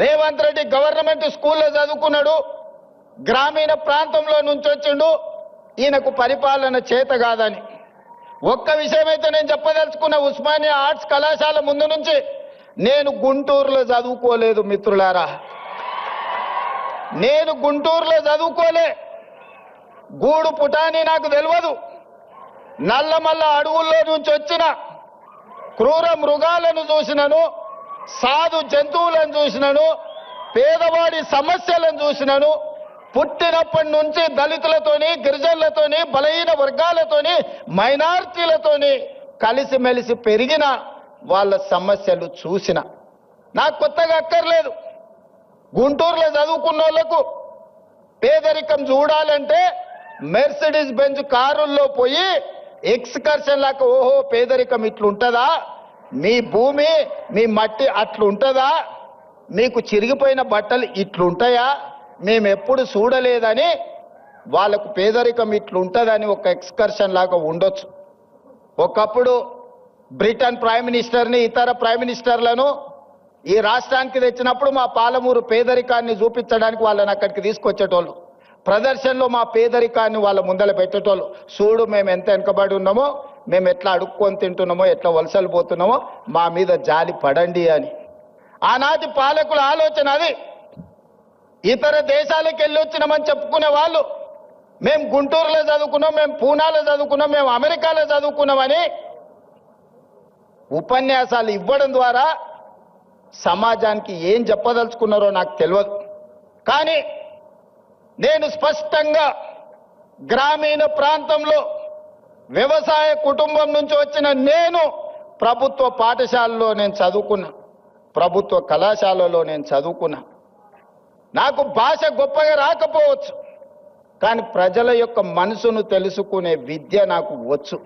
Revanth Reddy government స్కూల్లో చదువుకున్నాడు గ్రామీణ ప్రాంతంలో నుంచి వచ్చిండు ఈయనకు పరిపాలన చేత కాదని. ఒక్క విషయం అయితే నేను చెప్పదలుచుకున్న ఉస్మానియా ఆర్ట్స్ కళాశాల ముందు నుంచి నేను గుంటూరులో చదువుకోలేదు మిత్రులారా. నేను గుంటూరులో చదువుకోలే. గూడు పుటాని నాకు తెలియదు నల్లమల్ల అడవుల్లో నుంచి వచ్చిన క్రూర మృగాలను చూసినను. సాధు జంతువులను చూసినను పేదవాడి సమస్యలను చూసినను పుట్టినప్పటి నుంచి దళితులతోని గిరిజనులతోని బలహీన వర్గాలతోని మైనార్టీలతోని కలిసిమెలిసి పెరిగిన వాళ్ళ సమస్యలు చూసిన. నాకు కొత్తగా అక్కర్లేదు. గుంటూరులో చదువుకున్న వాళ్ళకు పేదరికం చూడాలంటే మెర్సిడీస్ బెంజ్ కారుల్లో పోయి ఎక్స్కర్షన్ లాగా ఓహో పేదరికం ఇట్లుంటుందా? మీ భూమి మీ మట్టి అట్లుంటుందా? మీకు చిరిగిపోయిన బట్టలు ఇట్లుంటాయా? మేము ఎప్పుడు చూడలేదని వాళ్ళకు పేదరికం ఇట్లుంటుందని ఒక ఎక్స్కర్షన్ లాగా ఉండొచ్చు. ఒకప్పుడు బ్రిటన్ ప్రైమ్ మినిస్టర్ని ఇతర ప్రైమ్ మినిస్టర్లను ఈ రాష్ట్రానికి తెచ్చినప్పుడు మా పాలమూరు పేదరికాన్ని చూపించడానికి వాళ్ళని అక్కడికి తీసుకొచ్చేటోళ్ళు. ప్రదర్శనలో మా పేదరికాన్ని వాళ్ళ ముందర పెట్టేటోళ్ళు. చూడు మేము ఎంత వెనుకబడి ఉన్నామో మేము ఎట్లా అడుక్కొని తింటున్నామో ఎట్లా వలసలు పోతున్నామో మా మీద జాలి పడండి అని. ఆనాటి పాలకుల ఆలోచన అది. ఇతర దేశాలకు వెళ్ళొచ్చినామని చెప్పుకునే వాళ్ళు మేము గుంటూరులో చదువుకున్నాం మేము పూనాలో చదువుకున్నాం మేము అమెరికాలో చదువుకున్నామని ఉపన్యాసాలు ఇవ్వడం ద్వారా సమాజానికి ఏం చెప్పదలుచుకున్నారో నాకు తెలియదు. కానీ నేను స్పష్టంగా గ్రామీణ ప్రాంతంలో వ్యవసాయ కుటుంబం నుంచి వచ్చిన నేను ప్రభుత్వ పాఠశాలలో నేను చదువుకున్నా. ప్రభుత్వ కళాశాలలో నేను చదువుకున్నా. నాకు భాష గొప్పగా రాకపోవచ్చు. కానీ ప్రజల యొక్క మనసును తెలుసుకునే విద్య నాకు వచ్చు.